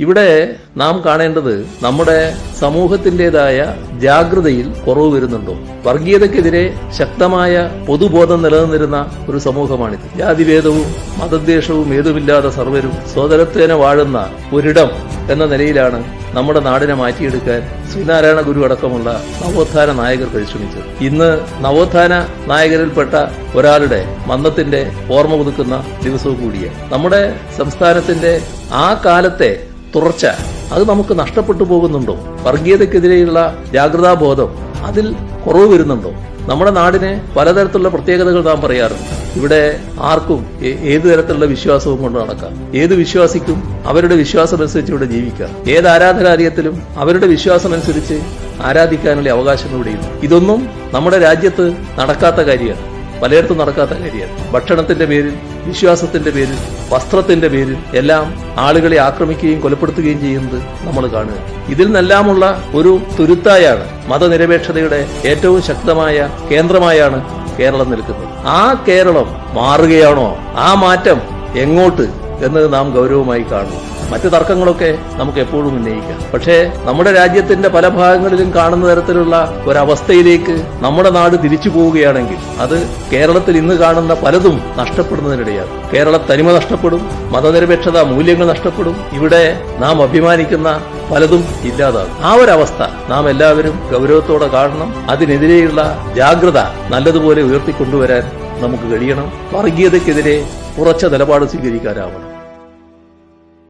ഇവിടെ നാം കാണേണ്ടത് നമ്മുടെ സമൂഹത്തിന്റെതായ ജാഗ്രതയിൽ കുറവ് വരുന്നുണ്ടോ? വർഗീയതയ്ക്കെതിരെ ശക്തമായ പൊതുബോധം നിലനിന്നിരുന്ന ഒരു സമൂഹമാണിത്. ജാതിഭേദവും മതദ്വേഷവും ഏതുമില്ലാതെ സർവരും സ്വതരത്വേന വാഴുന്ന ഒരിടം എന്ന നിലയിലാണ് നമ്മുടെ നാടിനെ മാറ്റിയെടുക്കാൻ ശ്രീനാരായണ ഗുരു അടക്കമുള്ള നവോത്ഥാന നായകർ പരിശ്രമിച്ചത്. ഇന്ന് നവോത്ഥാന നായകരിൽപ്പെട്ട ഒരാളുടെ മന്നത്തിന്റെ ഓർമ്മ പുതുക്കുന്ന ദിവസവും കൂടിയാണ്. നമ്മുടെ സംസ്ഥാനത്തിന്റെ ആ കാലത്തെ തുടർച്ച അത് നമുക്ക് നഷ്ടപ്പെട്ടു പോകുന്നുണ്ടോ? വർഗീയതക്കെതിരെയുള്ള ജാഗ്രതാബോധം അതിൽ കുറവ് വരുന്നുണ്ടോ? നമ്മുടെ നാടിന് പലതരത്തിലുള്ള പ്രത്യേകതകൾ നാം പറയാറുണ്ട്. ഇവിടെ ആർക്കും ഏത് തരത്തിലുള്ള വിശ്വാസവും കൊണ്ട് നടക്കാം. ഏത് വിശ്വാസിക്കും അവരുടെ വിശ്വാസം അനുസരിച്ച് ഇവിടെ ജീവിക്കാം. ഏത് ആരാധനാലയത്തിലും അവരുടെ വിശ്വാസം അനുസരിച്ച് ആരാധിക്കാനുള്ള അവകാശം ഇവിടെയുണ്ട് ഇതൊന്നും നമ്മുടെ രാജ്യത്ത് നടക്കാത്ത കാര്യമാണ് പലയിടത്തും നടക്കാത്ത കാര്യമാണ്. ഭക്ഷണത്തിന്റെ പേരിൽ വിശ്വാസത്തിന്റെ പേരിൽ വസ്ത്രത്തിന്റെ പേരിൽ എല്ലാം ആളുകളെ ആക്രമിക്കുകയും കൊലപ്പെടുത്തുകയും ചെയ്യുന്നത് നമ്മൾ കാണുക. ഇതിൽ നിന്നെല്ലാമുള്ള ഒരു തുരുത്തായാണ് മതനിരപേക്ഷതയുടെ ഏറ്റവും ശക്തമായ കേന്ദ്രമായാണ് കേരളം നിൽക്കുന്നത്. ആ കേരളം മാറുകയാണോ? ആ മാറ്റം എങ്ങോട്ട് എന്നത് നാം ഗൗരവമായി കാണുന്നു. മറ്റു തർക്കങ്ങളൊക്കെ നമുക്ക് എപ്പോഴും ഉന്നയിക്കാം. പക്ഷേ നമ്മുടെ രാജ്യത്തിന്റെ പല ഭാഗങ്ങളിലും കാണുന്ന തരത്തിലുള്ള ഒരവസ്ഥയിലേക്ക് നമ്മുടെ നാട് തിരിച്ചു പോവുകയാണെങ്കിൽ അത് കേരളത്തിൽ ഇന്ന് കാണുന്ന പലതും നഷ്ടപ്പെടുന്നതിനിടയാകും കേരള തനിമ നഷ്ടപ്പെടും മതനിരപേക്ഷത മൂല്യങ്ങൾ നഷ്ടപ്പെടും. ഇവിടെ നാം അഭിമാനിക്കുന്ന പലതും ഇല്ലാതാകും. ആ ഒരവസ്ഥ നാം എല്ലാവരും ഗൗരവത്തോടെ കാണണം. അതിനെതിരെയുള്ള ജാഗ്രത നല്ലതുപോലെ ഉയർത്തിക്കൊണ്ടുവരാൻ നമുക്ക് കഴിയണം. വർഗീയതയ്ക്കെതിരെ ഉറച്ച നിലപാട് സ്വീകരിക്കാനാവണം.